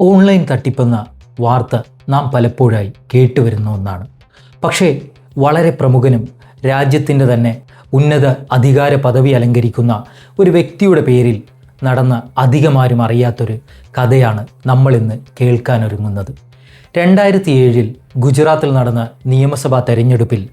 Online തട്ടിപ്പെന്ന വാർത്ത നാം പലപ്പോഴായി കേട്ടുവരുന്ന ഒന്നാണ്. പക്ഷേ വളരെ പ്രമുഖനും രാജ്യത്തിന്റെ തന്നെ ഉന്നത അധികാര പദവി അലങ്കരിക്കുന്ന ഒരു വ്യക്തിയുടെ പേരിൽ നടന്ന അധികമാരും അറിയാത്തൊരു കഥയാണ് നമ്മളിന്ന് കേൾക്കാനൊരുങ്ങുന്നത്. രണ്ടായിരത്തി ഏഴിൽ ഗുജറാത്തിൽ നടന്ന നിയമസഭാ തെരഞ്ഞെടുപ്പിൽ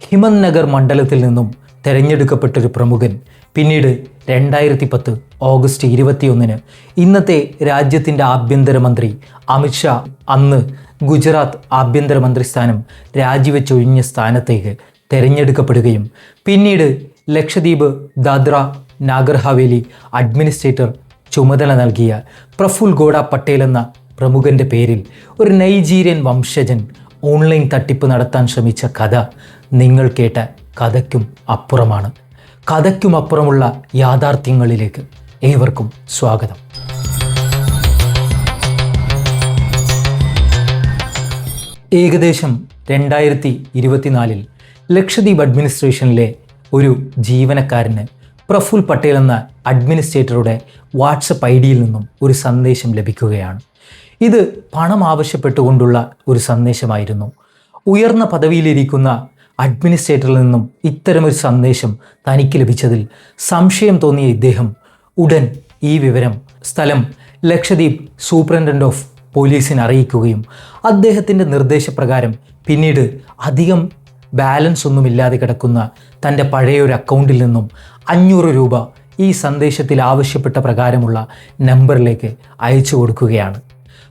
ഹിമന്ത് നഗർ മണ്ഡലത്തിൽ നിന്നും തെരഞ്ഞെടുക്കപ്പെട്ടൊരു പ്രമുഖൻ. പിന്നീട് രണ്ടായിരത്തി പത്ത് ഓഗസ്റ്റ് ഇരുപത്തിയൊന്നിന് ഇന്നത്തെ രാജ്യത്തിന്റെ ആഭ്യന്തരമന്ത്രി അമിത്ഷാ അന്ന് ഗുജറാത്ത് ആഭ്യന്തരമന്ത്രി സ്ഥാനം രാജിവെച്ചൊഴിഞ്ഞ സ്ഥാനത്തേക്ക് തെരഞ്ഞെടുക്കപ്പെടുകയും പിന്നീട് ലക്ഷദ്വീപ് ദാദ്ര നാഗർ ഹവേലി അഡ്മിനിസ്ട്രേറ്റർ ചുമതല നൽകിയ പ്രഫുൽ ഗോഡ പട്ടേൽ എന്ന പ്രമുഖന്റെ പേരിൽ ഒരു നൈജീരിയൻ വംശജൻ ഓൺലൈൻ തട്ടിപ്പ് നടത്താൻ ശ്രമിച്ച കഥ നിങ്ങൾ കേട്ട കഥയ്ക്കും അപ്പുറമാണ്. കഥയ്ക്കും അപ്പുറമുള്ള യാഥാർത്ഥ്യങ്ങളിലേക്ക് ഏവർക്കും സ്വാഗതം. ഏകദേശം രണ്ടായിരത്തി ഇരുപത്തിനാലിൽ ലക്ഷദ്വീപ് അഡ്മിനിസ്ട്രേഷനിലെ ഒരു ജീവനക്കാരന് പ്രഫുൽ പട്ടേൽ എന്ന അഡ്മിനിസ്ട്രേറ്ററുടെ വാട്സപ്പ് ഐ ഡിയിൽ നിന്നും ഒരു സന്ദേശം ലഭിക്കുകയാണ്. ഇത് പണം ആവശ്യപ്പെട്ടുകൊണ്ടുള്ള ഒരു സന്ദേശമായിരുന്നു. ഉയർന്ന പദവിയിലിരിക്കുന്ന അഡ്മിനിസ്ട്രേറ്ററിൽ നിന്നും ഇത്തരമൊരു സന്ദേശം തനിക്ക് ലഭിച്ചതിൽ സംശയം തോന്നിയ ഇദ്ദേഹം ഉടൻ ഈ വിവരം സ്ഥലം ലക്ഷദ്വീപ് സൂപ്രണ്ടന്റ് ഓഫ് പോലീസിനെ അറിയിക്കുകയും അദ്ദേഹത്തിന്റെ നിർദ്ദേശപ്രകാരം പിന്നീട് അധികം ബാലൻസ് ഒന്നുമില്ലാതെ കിടക്കുന്ന തന്റെ പഴയൊരു അക്കൗണ്ടിൽ നിന്നും അഞ്ഞൂറ് രൂപ ഈ സന്ദേശത്തിൽ ആവശ്യപ്പെട്ട പ്രകാരമുള്ള നമ്പറിലേക്ക് അയച്ചു കൊടുക്കുകയാണ്.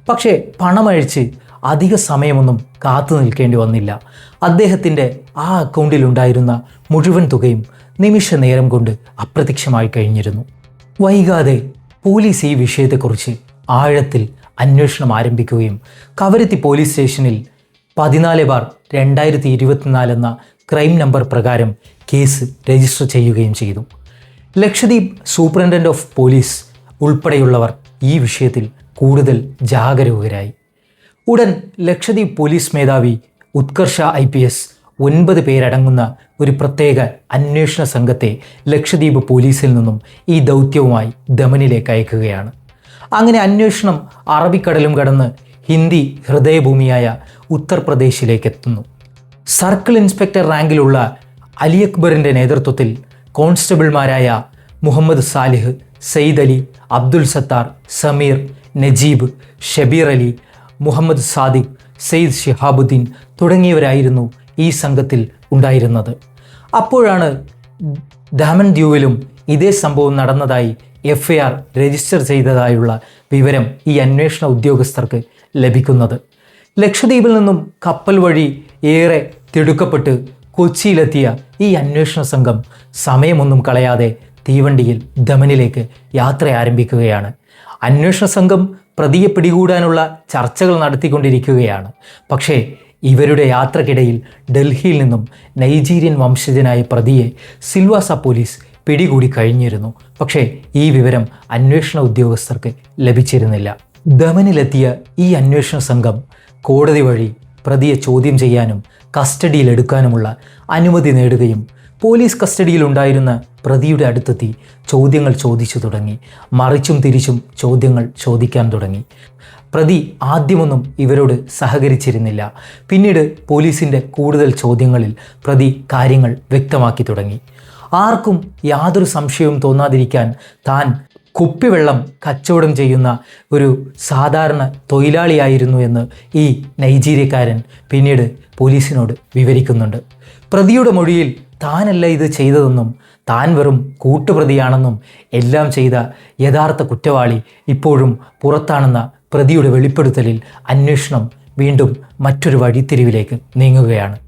പക്ഷേ പണമഴിച്ച് അധിക സമയമൊന്നും കാത്തു നിൽക്കേണ്ടി വന്നില്ല. അദ്ദേഹത്തിന്റെ ആ അക്കൗണ്ടിലുണ്ടായിരുന്ന മുഴുവൻ തുകയും നിമിഷ നേരം കൊണ്ട് അപ്രത്യക്ഷമായി കഴിഞ്ഞിരുന്നു. വൈകാതെ പോലീസ് ഈ വിഷയത്തെക്കുറിച്ച് ആഴത്തിൽ അന്വേഷണം ആരംഭിക്കുകയും കവരത്തി പോലീസ് സ്റ്റേഷനിൽ പതിനാല് ബാർ രണ്ടായിരത്തി ഇരുപത്തിനാല് എന്ന ക്രൈം നമ്പർ പ്രകാരം കേസ് രജിസ്റ്റർ ചെയ്യുകയും ചെയ്തു. ലക്ഷദ്വീപ് സൂപ്രണ്ടന്റ് ഓഫ് പോലീസ് ഉൾപ്പെടെയുള്ളവർ ഈ വിഷയത്തിൽ കൂടുതൽ ജാഗരൂകരായി. ഉടൻ ലക്ഷദ്വീപ് പോലീസ് മേധാവി ഉത്കർഷ ഐ പി എസ് ഒൻപത് പേരടങ്ങുന്ന ഒരു പ്രത്യേക അന്വേഷണ സംഘത്തെ ലക്ഷദ്വീപ് പോലീസിൽ നിന്നും ഈ ദൗത്യവുമായി ദമനിലേക്ക് അയക്കുകയാണ്. അങ്ങനെ അന്വേഷണം അറബിക്കടലും കടന്ന് ഹിന്ദി ഹൃദയഭൂമിയായ ഉത്തർപ്രദേശിലേക്ക് എത്തുന്നു. സർക്കിൾ ഇൻസ്പെക്ടർ റാങ്കിലുള്ള അലി അക്ബറിന്റെ നേതൃത്വത്തിൽ കോൺസ്റ്റബിൾമാരായ മുഹമ്മദ് സാലിഹ് സെയ്ദ് അലി അബ്ദുൽ സത്താർ സമീർ നജീബ് ഷബീർ അലി മുഹമ്മദ് സാദിഖ് സെയ്ദ് ഷിഹാബുദ്ദീൻ തുടങ്ങിയവരായിരുന്നു ഈ സംഘത്തിൽ ഉണ്ടായിരുന്നത്. അപ്പോഴാണ് ഡാമൻ ദ്യൂവിലും ഇതേ സംഭവം നടന്നതായി എഫ് ഐ ആർ രജിസ്റ്റർ ചെയ്തതായുള്ള വിവരം ഈ അന്വേഷണ ഉദ്യോഗസ്ഥർക്ക് ലഭിക്കുന്നത്. ലക്ഷദ്വീപിൽ നിന്നും കപ്പൽ വഴി ഏറെ തിടുക്കപ്പെട്ട് കൊച്ചിയിലെത്തിയ ഈ അന്വേഷണ സംഘം സമയമൊന്നും കളയാതെ തീവണ്ടിയിൽ ദമനിലേക്ക് യാത്ര ആരംഭിക്കുകയാണ്. അന്വേഷണ സംഘം പ്രതിയെ പിടികൂടാനുള്ള ചർച്ചകൾ നടത്തിക്കൊണ്ടിരിക്കുകയാണ്. പക്ഷേ ഇവരുടെ യാത്രക്കിടയിൽ ഡൽഹിയിൽ നിന്നും നൈജീരിയൻ വംശജനായ പ്രതിയെ സിൽവാസ പോലീസ് പിടികൂടി കഴിഞ്ഞിരുന്നു. പക്ഷേ ഈ വിവരം അന്വേഷണ ഉദ്യോഗസ്ഥർക്ക് ലഭിച്ചിരുന്നില്ല. ദമനിലെത്തിയ ഈ അന്വേഷണ സംഘം കോടതി വഴി പ്രതിയെ ചോദ്യം ചെയ്യാനും കസ്റ്റഡിയിലെടുക്കാനുമുള്ള അനുമതി നേടുകയും പോലീസ് കസ്റ്റഡിയിലുണ്ടായിരുന്ന പ്രതിയുടെ അടുത്തെത്തി ചോദ്യങ്ങൾ ചോദിച്ചു തുടങ്ങി. മറിച്ചും തിരിച്ചും ചോദ്യങ്ങൾ ചോദിക്കാൻ തുടങ്ങി. പ്രതി ആദ്യമൊന്നും ഇവരോട് സഹകരിച്ചിരുന്നില്ല. പിന്നീട് പോലീസിന്റെ കൂടുതൽ ചോദ്യങ്ങളിൽ പ്രതി കാര്യങ്ങൾ വ്യക്തമാക്കി തുടങ്ങി. ആർക്കും യാതൊരു സംശയവും തോന്നാതിരിക്കാൻ താൻ കുപ്പിവെള്ളം കച്ചവടം ചെയ്യുന്ന ഒരു സാധാരണ തൊഴിലാളിയായിരുന്നു എന്ന് ഈ നൈജീരിയക്കാരൻ പിന്നീട് പോലീസിനോട് വിവരിക്കുന്നുണ്ട്. പ്രതിയുടെ മൊഴിയിൽ താനല്ല ഇത് ചെയ്തതെന്നും താൻ വെറും കൂട്ടുപ്രതിയാണെന്നും എല്ലാം ചെയ്ത യഥാർത്ഥ കുറ്റവാളി ഇപ്പോഴും പുറത്താണെന്ന പ്രതിയുടെ വെളിപ്പെടുത്തലിൽ അന്വേഷണം വീണ്ടും മറ്റൊരു വഴിത്തിരിവിലേക്ക് നീങ്ങുകയാണ്.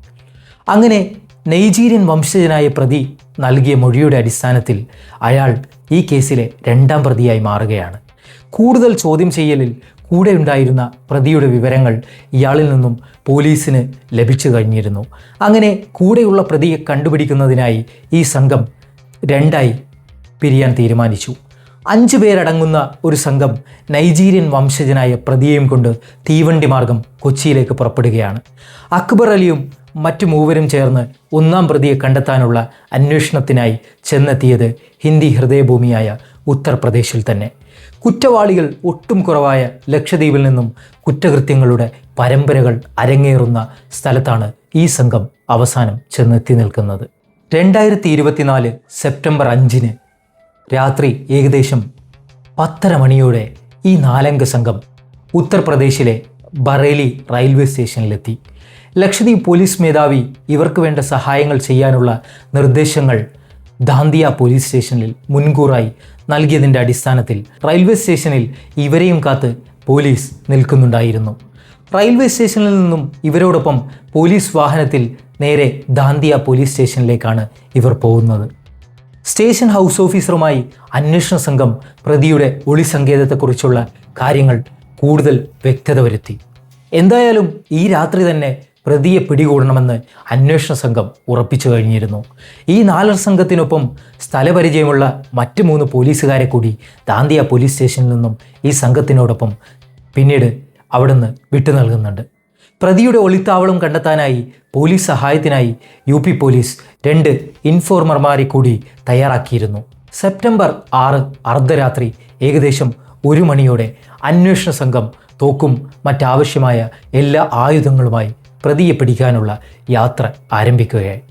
അങ്ങനെ നൈജീരിയൻ വംശജനായ പ്രതി നൽകിയ മൊഴിയുടെ അടിസ്ഥാനത്തിൽ അയാൾ ഈ കേസിലെ രണ്ടാം പ്രതിയായി മാറുകയാണ്. കൂടുതൽ ചോദ്യം ചെയ്യലിൽ കൂടെ ഉണ്ടായിരുന്ന പ്രതിയുടെ വിവരങ്ങൾ ഇയാളിൽ നിന്നും പോലീസിന് ലഭിച്ചു കഴിഞ്ഞിരുന്നു. അങ്ങനെ കൂടെയുള്ള പ്രതിയെ കണ്ടുപിടിക്കുന്നതിനായി ഈ സംഘം രണ്ടായി പിരിയാൻ തീരുമാനിച്ചു. അഞ്ചു പേരടങ്ങുന്ന ഒരു സംഘം നൈജീരിയൻ വംശജനായ പ്രതിയെയും കൊണ്ട് തീവണ്ടി മാർഗം കൊച്ചിയിലേക്ക് പുറപ്പെടുകയാണ്. അക്ബർ അലിയും മറ്റു മൂവരും ചേർന്ന് ഒന്നാം പ്രതിയെ കണ്ടെത്താനുള്ള അന്വേഷണത്തിനായി ചെന്നെത്തിയത് ഹിന്ദി ഹൃദയഭൂമിയായ ഉത്തർപ്രദേശിൽ തന്നെ. കുറ്റവാളികൾ ഒട്ടും കുറവായ ലക്ഷദ്വീപിൽ നിന്നും കുറ്റകൃത്യങ്ങളുടെ പരമ്പരകൾ അരങ്ങേറുന്ന സ്ഥലത്താണ് ഈ സംഘം അവസാനം ചെന്നെത്തി നിൽക്കുന്നത്. രണ്ടായിരത്തി ഇരുപത്തിനാല് സെപ്റ്റംബർ അഞ്ചിന് രാത്രി ഏകദേശം പത്തര മണിയോടെ ഈ നാലംഗ സംഘം ഉത്തർപ്രദേശിലെ ബറേലി റെയിൽവേ സ്റ്റേഷനിലെത്തി. ലക്ഷദ്വീപ് പോലീസ് മേധാവി ഇവർക്ക് വേണ്ട സഹായങ്ങൾ ചെയ്യാനുള്ള നിർദ്ദേശങ്ങൾ ദാന്തിയ പോലീസ് സ്റ്റേഷനിൽ മുൻകൂറായി നൽകിയതിന്റെ അടിസ്ഥാനത്തിൽ റെയിൽവേ സ്റ്റേഷനിൽ ഇവരെയും കാത്ത് പോലീസ് നിൽക്കുന്നുണ്ടായിരുന്നു. റെയിൽവേ സ്റ്റേഷനിൽ നിന്നും ഇവരോടൊപ്പം പോലീസ് വാഹനത്തിൽ നേരെ ദാന്തിയ പോലീസ് സ്റ്റേഷനിലേക്കാണ് ഇവർ പോകുന്നത്. സ്റ്റേഷൻ ഹൗസ് ഓഫീസറുമായി അന്വേഷണ സംഘം പ്രതിയുടെ ഒളി സങ്കേതത്തെക്കുറിച്ചുള്ള കാര്യങ്ങൾ കൂടുതൽ വ്യക്തത വരുത്തി. എന്തായാലും ഈ രാത്രി തന്നെ പ്രതിയെ പിടികൂടണമെന്ന് അന്വേഷണ സംഘം ഉറപ്പിച്ചു കഴിഞ്ഞിരുന്നു. ഈ നാലർ സംഘത്തിനൊപ്പം സ്ഥലപരിചയമുള്ള മറ്റ് മൂന്ന് പോലീസുകാരെ കൂടി ദാന്തിയ പോലീസ് സ്റ്റേഷനിൽ നിന്നും ഈ സംഘത്തിനോടൊപ്പം പിന്നീട് അവിടുന്ന് വിട്ടു നൽകുന്നുണ്ട്. പ്രതിയുടെ ഒളിത്താവളം കണ്ടെത്താനായി പോലീസ് സഹായത്തിനായി യു പി പോലീസ് രണ്ട് ഇൻഫോർമർമാരെ കൂടി തയ്യാറാക്കിയിരുന്നു. സെപ്റ്റംബർ ആറ് അർദ്ധരാത്രി ഏകദേശം ഒരു മണിയോടെ അന്വേഷണ സംഘം തോക്കും മറ്റാവശ്യമായ എല്ലാ ആയുധങ്ങളുമായി പ്രതിയെ പിടിക്കാനുള്ള യാത്ര ആരംഭിക്കുകയായി.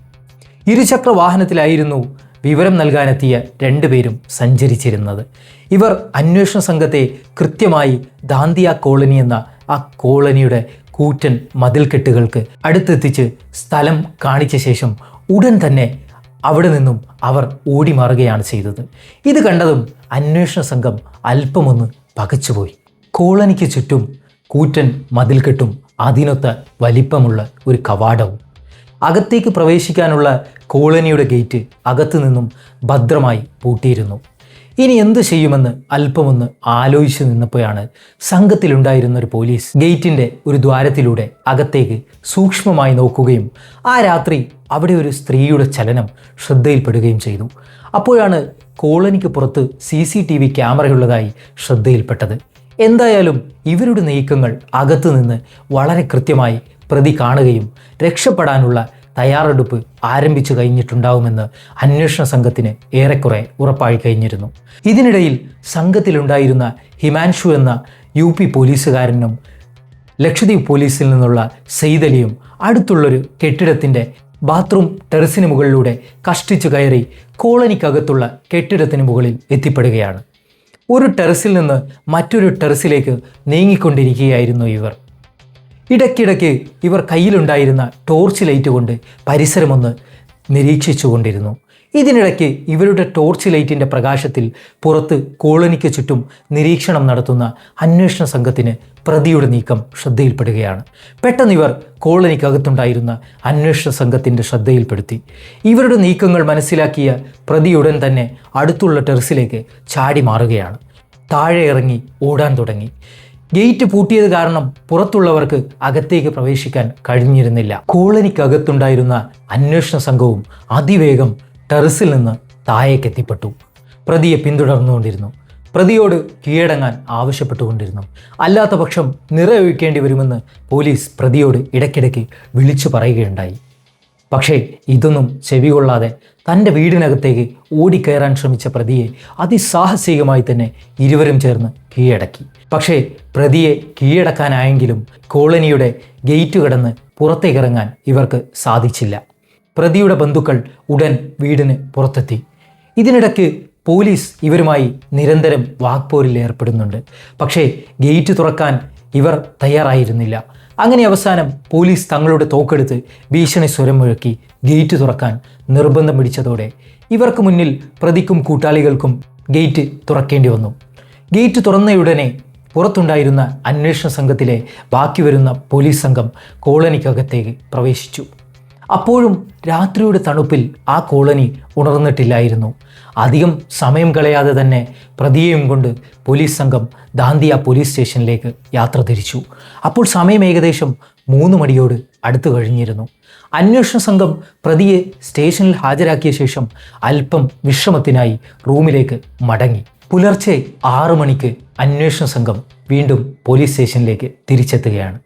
ഇരുചക്ര വാഹനത്തിലായിരുന്നു വിവരം നൽകാനെത്തിയ രണ്ടുപേരും സഞ്ചരിച്ചിരുന്നത്. ഇവർ അന്വേഷണ സംഘത്തെ കൃത്യമായി ദാന്തിയ കോളനി എന്ന ആ കോളനിയുടെ കൂറ്റൻ മതിൽക്കെട്ടുകൾക്ക് അടുത്തെത്തിച്ച് സ്ഥലം കാണിച്ച ശേഷം ഉടൻ തന്നെ അവിടെ നിന്നും അവർ ഓടി മാറുകയാണ് ചെയ്തത്. ഇത് കണ്ടതും അന്വേഷണ സംഘം അല്പമൊന്ന് പകച്ചുപോയി. കോളനിക്ക് ചുറ്റും കൂറ്റൻ മതിൽക്കെട്ടും അതിനൊത്ത വലിപ്പമുള്ള ഒരു കവാടവും. അകത്തേക്ക് പ്രവേശിക്കാനുള്ള കോളനിയുടെ ഗേറ്റ് അകത്തു നിന്നും ഭദ്രമായി പൂട്ടിയിരുന്നു. ഇനി എന്തു ചെയ്യുമെന്ന് അല്പമൊന്ന് ആലോചിച്ച് നിന്നപ്പോഴാണ് സംഘത്തിലുണ്ടായിരുന്ന ഒരു പോലീസ് ഗേറ്റിന്റെ ഒരു ദ്വാരത്തിലൂടെ അകത്തേക്ക് സൂക്ഷ്മമായി നോക്കുകയും ആ രാത്രി അവിടെ ഒരു സ്ത്രീയുടെ ചലനം ശ്രദ്ധയിൽപ്പെടുകയും ചെയ്തു. അപ്പോഴാണ് കോളനിക്ക് പുറത്ത് സി സി ടി വി ക്യാമറയുള്ളതായി ശ്രദ്ധയിൽപ്പെട്ടത്. എന്തായാലും ഇവരുടെ നീക്കങ്ങൾ അകത്തുനിന്ന് വളരെ കൃത്യമായി പ്രതി കാണുകയും രക്ഷപ്പെടാനുള്ള തയ്യാറെടുപ്പ് ആരംഭിച്ചു കഴിഞ്ഞിട്ടുണ്ടാവുമെന്ന് അന്വേഷണ സംഘത്തിന് ഏറെക്കുറെ ഉറപ്പായി കഴിഞ്ഞിരുന്നു. ഇതിനിടയിൽ സംഘത്തിലുണ്ടായിരുന്ന ഹിമാൻഷു എന്ന യു പി പോലീസുകാരനും ലക്ഷദ്വീപ് പോലീസിൽ നിന്നുള്ള സെയ്തലിയും അടുത്തുള്ളൊരു കെട്ടിടത്തിന്റെ ബാത്റൂം ടെറസിന് മുകളിലൂടെ കഷ്ടിച്ചു കയറി കോളനിക്കകത്തുള്ള കെട്ടിടത്തിന് മുകളിൽ എത്തിപ്പെടുകയാണ്. ഒരു ടെറസിൽ നിന്ന് മറ്റൊരു ടെറസിലേക്ക് നീങ്ങിക്കൊണ്ടിരിക്കുകയായിരുന്നു ഇവർ. ഇടയ്ക്കിടയ്ക്ക് ഇവർ കയ്യിലുണ്ടായിരുന്ന ടോർച്ച് ലൈറ്റ് കൊണ്ട് പരിസരമൊന്ന് നിരീക്ഷിച്ചു കൊണ്ടിരുന്നു ഇതിനിടയ്ക്ക് ഇവരുടെ ടോർച്ച് ലൈറ്റിന്റെ പ്രകാശത്തിൽ പുറത്ത് കോളനിക്ക് ചുറ്റും നിരീക്ഷണം നടത്തുന്ന അന്വേഷണ സംഘത്തിന് പ്രതിയുടെ നീക്കം ശ്രദ്ധയിൽപ്പെടുകയാണ്. പെട്ടെന്ന് ഇവർ കോളനിക്കകത്തുണ്ടായിരുന്ന അന്വേഷണ സംഘത്തിന്റെ ശ്രദ്ധയിൽപ്പെടുത്തി. ഇവരുടെ നീക്കങ്ങൾ മനസ്സിലാക്കിയ പ്രതിയുടൻ തന്നെ അടുത്തുള്ള ടെറസിലേക്ക് ചാടി മാറുകയാണ്. താഴെ ഇറങ്ങി ഓടാൻ തുടങ്ങി. ഗേറ്റ് പൂട്ടിയത് കാരണം പുറത്തുള്ളവർക്ക് അകത്തേക്ക് പ്രവേശിക്കാൻ കഴിഞ്ഞിരുന്നില്ല. കോളനിക്കകത്തുണ്ടായിരുന്ന അന്വേഷണ സംഘവും അതിവേഗം ടെറസിൽ നിന്ന് താഴേക്ക് എത്തിപ്പെട്ടു. പ്രതിയെ പിന്തുടർന്നുകൊണ്ടിരുന്നു. പ്രതിയോട് കീഴടങ്ങാൻ ആവശ്യപ്പെട്ടുകൊണ്ടിരുന്നു. അല്ലാത്ത പക്ഷം നിറയൊഴിക്കേണ്ടി വരുമെന്ന് പോലീസ് പ്രതിയോട് ഇടയ്ക്കിടയ്ക്ക് വിളിച്ചു പറയുകയുണ്ടായി. പക്ഷേ ഇതൊന്നും ചെവികൊള്ളാതെ തന്റെ വീടിനകത്തേക്ക് ഓടിക്കയറാൻ ശ്രമിച്ച പ്രതിയെ അതിസാഹസികമായി തന്നെ ഇരുവരും ചേർന്ന് കീഴടക്കി. പക്ഷേ പ്രതിയെ കീഴടക്കാനായെങ്കിലും കോളനിയുടെ ഗേറ്റ് കടന്ന് പുറത്തേക്കിറങ്ങാൻ ഇവർക്ക് സാധിച്ചില്ല. പ്രതിയുടെ ബന്ധുക്കൾ ഉടൻ വീടിന് പുറത്തെത്തി. ഇതിനിടയ്ക്ക് പോലീസ് ഇവരുമായി നിരന്തരം വാക്പോരിൽ ഏർപ്പെടുന്നുണ്ട്. പക്ഷേ ഗേറ്റ് തുറക്കാൻ ഇവർ തയ്യാറായിരുന്നില്ല. അങ്ങനെ അവസാനം പോലീസ് തങ്ങളുടെ തോക്കെടുത്ത് ഭീഷണി സ്വരം മുഴക്കി ഗേറ്റ് തുറക്കാൻ നിർബന്ധം പിടിച്ചതോടെ ഇവർക്ക് മുന്നിൽ പ്രതിക്കും കൂട്ടാളികൾക്കും ഗേറ്റ് തുറക്കേണ്ടി വന്നു. ഗേറ്റ് തുറന്നയുടനെ പുറത്തുണ്ടായിരുന്ന അന്വേഷണ സംഘത്തിലെ ബാക്കി വരുന്ന പോലീസ് സംഘം കോളനിക്കകത്തേക്ക് പ്രവേശിച്ചു. അപ്പോഴും രാത്രിയുടെ തണുപ്പിൽ ആ കോളനി ഉണർന്നിട്ടില്ലായിരുന്നു. അധികം സമയം കളയാതെ തന്നെ പ്രതിയെയും കൊണ്ട് പോലീസ് സംഘം ദാന്തിയ പോലീസ് സ്റ്റേഷനിലേക്ക് യാത്ര തിരിച്ചു. അപ്പോൾ സമയം ഏകദേശം മൂന്ന് മണിയോട് അടുത്തു കഴിഞ്ഞിരുന്നു. അന്വേഷണ സംഘം പ്രതിയെ സ്റ്റേഷനിൽ ഹാജരാക്കിയ ശേഷം അല്പം വിശ്രമത്തിനായി റൂമിലേക്ക് മടങ്ങി. പുലർച്ചെ ആറു മണിക്ക് അന്വേഷണ സംഘം വീണ്ടും പോലീസ് സ്റ്റേഷനിലേക്ക് തിരിച്ചെത്തുകയാണ്.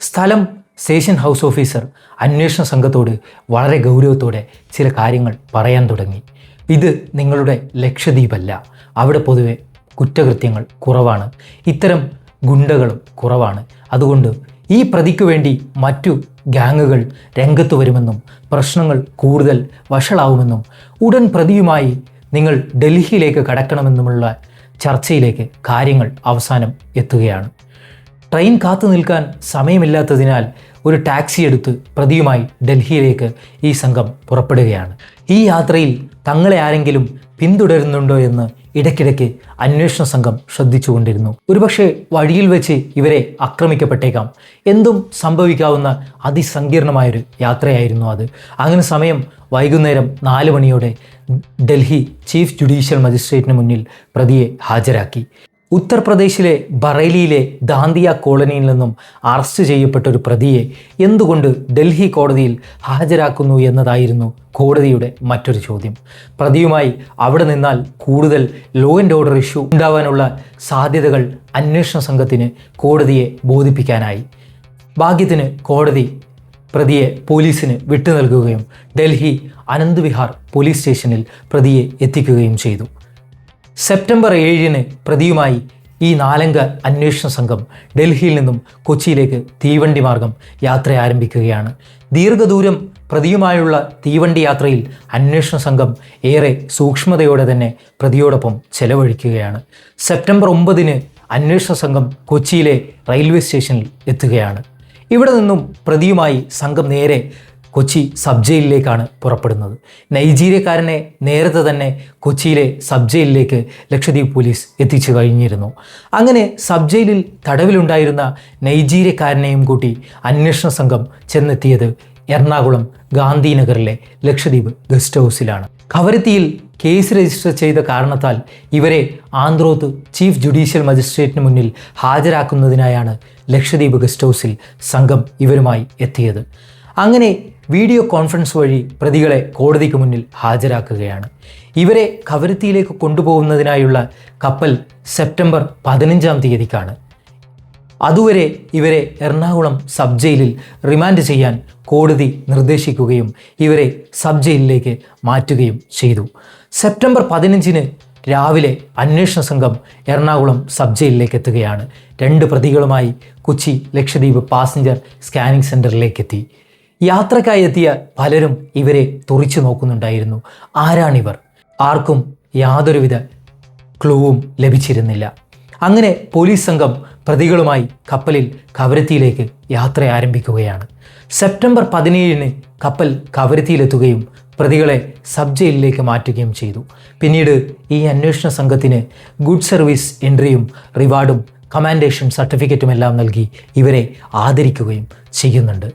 സ്ഥലം സ്റ്റേഷൻ ഹൗസ് ഓഫീസർ അന്വേഷണ സംഘത്തോട് വളരെ ഗൗരവത്തോടെ ചില കാര്യങ്ങൾ പറയാൻ തുടങ്ങി. ഇത് നിങ്ങളുടെ ലക്ഷദ്വീപല്ല. അവിടെ പൊതുവെ കുറ്റകൃത്യങ്ങൾ കുറവാണ്. ഇത്തരം ഗുണ്ടകളും കുറവാണ്. അതുകൊണ്ട് ഈ പ്രതിക്ക് വേണ്ടി മറ്റു ഗ്യാങ്ങുകൾ രംഗത്ത് വരുമെന്നും പ്രശ്നങ്ങൾ കൂടുതൽ വഷളാവുമെന്നും ഉടൻ പ്രതിയുമായി നിങ്ങൾ ഡൽഹിയിലേക്ക് കടക്കണമെന്നുമുള്ള ചർച്ചയിലേക്ക് കാര്യങ്ങൾ അവസാനം എത്തുകയാണ്. ട്രെയിൻ കാത്തു നിൽക്കാൻ സമയമില്ലാത്തതിനാൽ ഒരു ടാക്സി എടുത്ത് പ്രതിയുമായി ഡൽഹിയിലേക്ക് ഈ സംഘം പുറപ്പെടുകയാണ്. ഈ യാത്രയിൽ തങ്ങളെ ആരെങ്കിലും പിന്തുടരുന്നുണ്ടോ എന്ന് ഇടയ്ക്കിടയ്ക്ക് അന്വേഷണ സംഘം ശ്രദ്ധിച്ചുകൊണ്ടിരുന്നു. ഒരുപക്ഷെ വഴിയിൽ വെച്ച് ഇവരെ ആക്രമിക്കപ്പെട്ടേക്കാം. എന്തും സംഭവിക്കാവുന്ന അതിസങ്കീർണമായൊരു യാത്രയായിരുന്നു അത്. അങ്ങനെ സമയം വൈകുന്നേരം നാല് മണിയോടെ ഡൽഹി ചീഫ് ജുഡീഷ്യൽ മജിസ്ട്രേറ്റിന് മുന്നിൽ പ്രതിയെ ഹാജരാക്കി. ഉത്തർപ്രദേശിലെ ബറേലിയിലെ ദാന്തിയ കോളനിയിൽ നിന്നും അറസ്റ്റ് ചെയ്യപ്പെട്ട ഒരു പ്രതിയെ എന്തുകൊണ്ട് ഡൽഹി കോടതിയിൽ ഹാജരാക്കുന്നു എന്നതായിരുന്നു കോടതിയുടെ മറ്റൊരു ചോദ്യം. പ്രതിയുമായി അവിടെ നിന്നാൽ കൂടുതൽ ലോ ആൻഡ് ഓർഡർ ഇഷ്യൂ ഉണ്ടാവാനുള്ള സാധ്യതകൾ അന്വേഷണ സംഘത്തിന് കോടതിയെ ബോധിപ്പിക്കാനായി. ഭാഗ്യത്തിന് കോടതി പ്രതിയെ പോലീസിന് വിട്ടു നൽകുകയും ഡൽഹി അനന്ത് വിഹാർ പോലീസ് സ്റ്റേഷനിൽ പ്രതിയെ എത്തിക്കുകയും ചെയ്തു. സെപ്റ്റംബർ ഏഴിന് പ്രതിയുമായി ഈ നാലംഗ അന്വേഷണ സംഘം ഡൽഹിയിൽ നിന്നും കൊച്ചിയിലേക്ക് തീവണ്ടി മാർഗം യാത്ര ആരംഭിക്കുകയാണ്. ദീർഘദൂരം പ്രതിയുമായുള്ള തീവണ്ടി യാത്രയിൽ അന്വേഷണ സംഘം ഏറെ സൂക്ഷ്മതയോടെ തന്നെ പ്രതിയോടൊപ്പം ചെലവഴിക്കുകയാണ്. സെപ്റ്റംബർ ഒമ്പതിന് അന്വേഷണ സംഘം കൊച്ചിയിലെ റെയിൽവേ സ്റ്റേഷനിൽ എത്തുകയാണ്. ഇവിടെ നിന്നും പ്രതിയുമായി സംഘം നേരെ കൊച്ചി സബ് ജയിലിലേക്കാണ് പുറപ്പെടുന്നത്. നൈജീരിയക്കാരനെ നേരത്തെ തന്നെ കൊച്ചിയിലെ സബ് ജയിലിലേക്ക് ലക്ഷദ്വീപ് പോലീസ് എത്തിച്ചു കഴിഞ്ഞിരുന്നു. അങ്ങനെ സബ് ജയിലിൽ തടവിലുണ്ടായിരുന്ന നൈജീരിയക്കാരനെയും കൂട്ടി അന്വേഷണ സംഘം ചെന്നെത്തിയത് എറണാകുളം ഗാന്ധിനഗറിലെ ലക്ഷദ്വീപ് ഗസ്റ്റ് ഹൗസിലാണ്. കവരത്തിയിൽ കേസ് രജിസ്റ്റർ ചെയ്ത കാരണത്താൽ ഇവരെ ആന്ത്രോത്ത് ചീഫ് ജുഡീഷ്യൽ മജിസ്ട്രേറ്റിന് മുന്നിൽ ഹാജരാക്കുന്നതിനായാണ് ലക്ഷദ്വീപ് ഗസ്റ്റ് ഹൗസിൽ സംഘം ഇവരുമായി എത്തിയത്. അങ്ങനെ വീഡിയോ കോൺഫറൻസ് വഴി പ്രതികളെ കോടതിക്ക് മുന്നിൽ ഹാജരാക്കുകയാണ്. ഇവരെ കവരത്തിയിലേക്ക് കൊണ്ടുപോകുന്നതിനായുള്ള കപ്പൽ സെപ്റ്റംബർ പതിനഞ്ചാം തീയതിക്കാണ്. അതുവരെ ഇവരെ എറണാകുളം സബ് ജയിലിൽ റിമാൻഡ് ചെയ്യാൻ കോടതി നിർദ്ദേശിക്കുകയും ഇവരെ സബ് ജയിലിലേക്ക് മാറ്റുകയും ചെയ്തു. സെപ്റ്റംബർ പതിനഞ്ചിന് രാവിലെ അന്വേഷണ സംഘം എറണാകുളം സബ് ജയിലിലേക്ക് എത്തുകയാണ്. രണ്ട് പ്രതികളുമായി കൊച്ചി ലക്ഷദ്വീപ് പാസഞ്ചർ സ്കാനിംഗ് സെന്ററിലേക്ക് എത്തി. യാത്രക്കായി എത്തിയ പലരും ഇവരെ തുറിച്ചു നോക്കുന്നുണ്ടായിരുന്നു. ആരാണിവർ? ആർക്കും യാതൊരുവിധ ക്ലൂവും ലഭിച്ചിരുന്നില്ല. അങ്ങനെ പോലീസ് സംഘം പ്രതികളുമായി കപ്പലിൽ കവരത്തിയിലേക്ക് യാത്ര ആരംഭിക്കുകയാണ്. സെപ്റ്റംബർ പതിനേഴിന് കപ്പൽ കവരത്തിയിലെത്തുകയും പ്രതികളെ സബ് ജയിലിലേക്ക് മാറ്റുകയും ചെയ്തു. പിന്നീട് ഈ അന്വേഷണ സംഘത്തിന് ഗുഡ് സർവീസ് എൻട്രിയും റിവാർഡും കമാൻഡേഷൻ സർട്ടിഫിക്കറ്റുമെല്ലാം നൽകി ഇവരെ ആദരിക്കുകയും ചെയ്യുന്നുണ്ട്.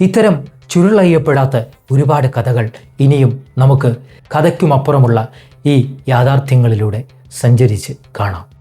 ഇത്തരം ചുരുളയ്യപ്പെടാത്ത ഒരുപാട് കഥകൾ ഇനിയും നമുക്ക് കഥയ്ക്കുമപ്പുറമുള്ള ഈ യാഥാർത്ഥ്യങ്ങളിലൂടെ സഞ്ചരിച്ച് കാണാം.